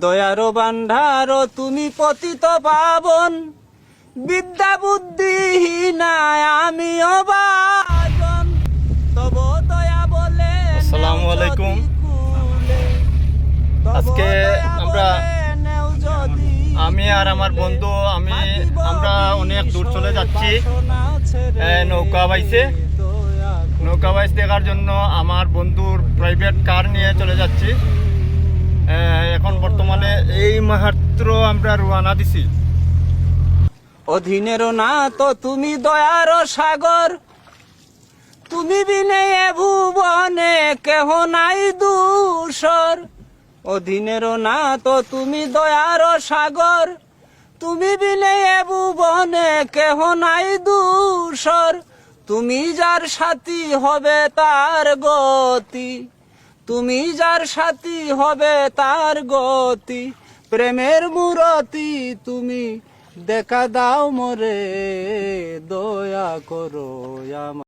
দয়ার বান্ধার তুমি পতিত পাবন। বিদ্যা বুদ্ধিহীনায় আমি অবাজন তব দয়া বলে আসসালামু আলাইকুম। আজকে আমরা- আমি আর আমার বন্ধু আমি আমরা অনেক দূর চলে যাচ্ছি। নৌকা বাইছে। নৌকা বাইচ দেখার জন্য আমার বন্ধুর প্রাইভেট কার নিয়ে চলে যাচ্ছি। মাত্র আমরা রওনা দিছি। অধীনের না তো তুমি দয়ার সাগর। তুমি বিনে এ ভুবনে কেহ নাই দূষর। অধীনের না তো তুমি দয়ার সাগর। তুমি বিনে এ ভুবনে কেহ নাই দূষর। তুমি যার সাথী হবে তার গতি। তুমি যার সাথী হবে তার গতি। প্রেমের মুরতি তুমি দেখা দাও মরে দয়া করো আমার